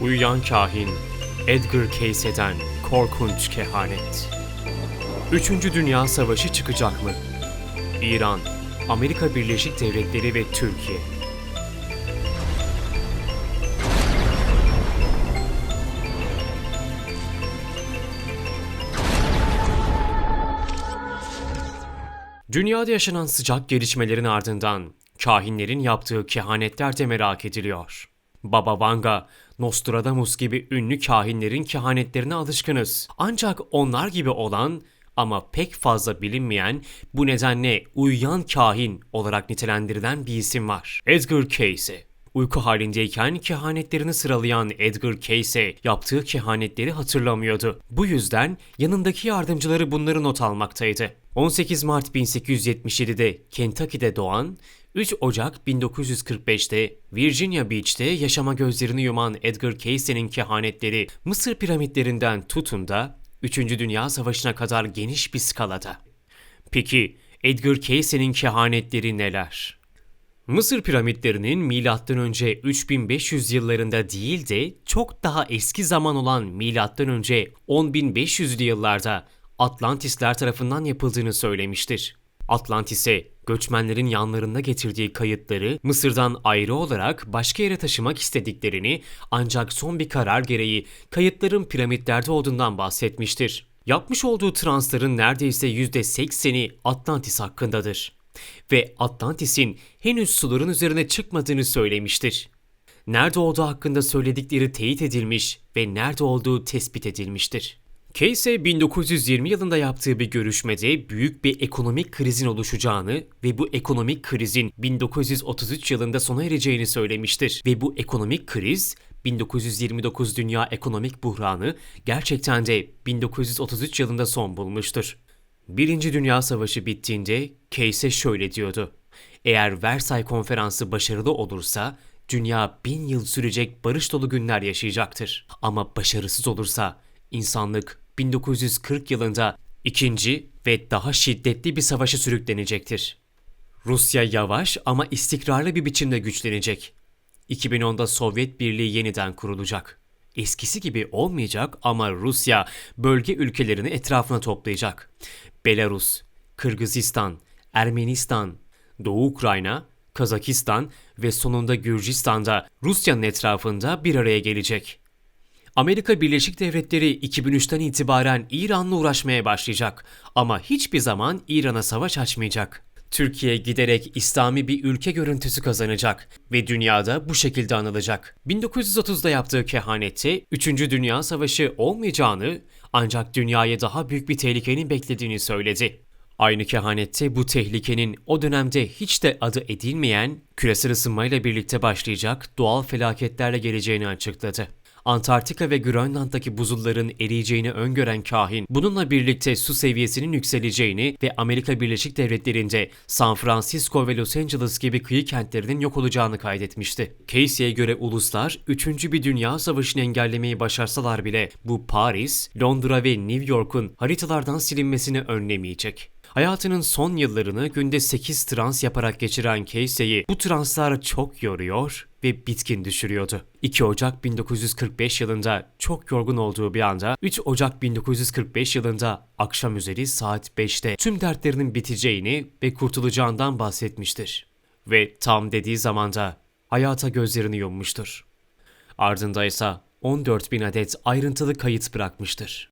Uyuyan kahin, Edgar Cayce'den korkunç kehanet. Üçüncü Dünya Savaşı çıkacak mı? İran, Amerika Birleşik Devletleri ve Türkiye. Dünyada yaşanan sıcak gelişmelerin ardından kahinlerin yaptığı kehanetler de merak ediliyor. Baba Vanga, Nostradamus gibi ünlü kahinlerin kehanetlerine alışkınız. Ancak onlar gibi olan ama pek fazla bilinmeyen bu nedenle uyuyan kahin olarak nitelendirilen bir isim var. Edgar Cayce. Uyku halindeyken kehanetlerini sıralayan Edgar Cayce yaptığı kehanetleri hatırlamıyordu. Bu yüzden yanındaki yardımcıları bunları not almaktaydı. 18 Mart 1877'de Kentucky'de doğan, 3 Ocak 1945'te Virginia Beach'te yaşama gözlerini yuman Edgar Cayce'nin kehanetleri Mısır piramitlerinden tutun da 3. Dünya Savaşı'na kadar geniş bir skalada. Peki Edgar Cayce'nin kehanetleri neler? Mısır piramitlerinin M.Ö. 3500 yıllarında değil de çok daha eski zaman olan M.Ö. 10500'lü yıllarda Atlantisler tarafından yapıldığını söylemiştir. Atlantis'e göçmenlerin yanlarında getirdiği kayıtları Mısır'dan ayrı olarak başka yere taşımak istediklerini ancak son bir karar gereği kayıtların piramitlerde olduğundan bahsetmiştir. Yapmış olduğu transların neredeyse %80'i Atlantis hakkındadır ve Atlantis'in henüz suların üzerine çıkmadığını söylemiştir. Nerede olduğu hakkında söyledikleri teyit edilmiş ve nerede olduğu tespit edilmiştir. Casey 1920 yılında yaptığı bir görüşmede büyük bir ekonomik krizin oluşacağını ve bu ekonomik krizin 1933 yılında sona ereceğini söylemiştir. Ve bu ekonomik kriz 1929 Dünya Ekonomik Buhranı gerçekten de 1933 yılında son bulmuştur. Birinci Dünya Savaşı bittiğinde Casey şöyle diyordu. Eğer Versay Konferansı başarılı olursa dünya bin yıl sürecek barış dolu günler yaşayacaktır. Ama başarısız olursa insanlık 1940 yılında ikinci ve daha şiddetli bir savaşa sürüklenecektir. Rusya yavaş ama istikrarlı bir biçimde güçlenecek. 2010'da Sovyet Birliği yeniden kurulacak. Eskisi gibi olmayacak ama Rusya bölge ülkelerini etrafına toplayacak. Belarus, Kırgızistan, Ermenistan, Doğu Ukrayna, Kazakistan ve sonunda Gürcistan'da Rusya'nın etrafında bir araya gelecek. Amerika Birleşik Devletleri 2003'ten itibaren İran'la uğraşmaya başlayacak ama hiçbir zaman İran'a savaş açmayacak. Türkiye giderek İslami bir ülke görüntüsü kazanacak ve dünyada bu şekilde anılacak. 1930'da yaptığı kehanette 3. Dünya Savaşı olmayacağını ancak dünyaya daha büyük bir tehlikenin beklediğini söyledi. Aynı kehanette bu tehlikenin o dönemde hiç de adı edilmeyen küresel ısınmayla birlikte başlayacak doğal felaketlerle geleceğini açıkladı. Antarktika ve Grönland'daki buzulların eriyeceğini öngören kahin, bununla birlikte su seviyesinin yükseleceğini ve Amerika Birleşik Devletleri'nde San Francisco ve Los Angeles gibi kıyı kentlerinin yok olacağını kaydetmişti. Casey'e göre uluslar 3. bir dünya savaşını engellemeyi başarsalar bile bu Paris, Londra ve New York'un haritalardan silinmesini önlemeyecek. Hayatının son yıllarını günde 8 trans yaparak geçiren Casey'i bu translar çok yoruyor ve bitkin düşürüyordu. 2 Ocak 1945 yılında çok yorgun olduğu bir anda 3 Ocak 1945 yılında akşam üzeri saat 5'te tüm dertlerinin biteceğini ve kurtulacağından bahsetmiştir. Ve tam dediği zamanda hayata gözlerini yummuştur. Ardında ise 14 bin adet ayrıntılı kayıt bırakmıştır.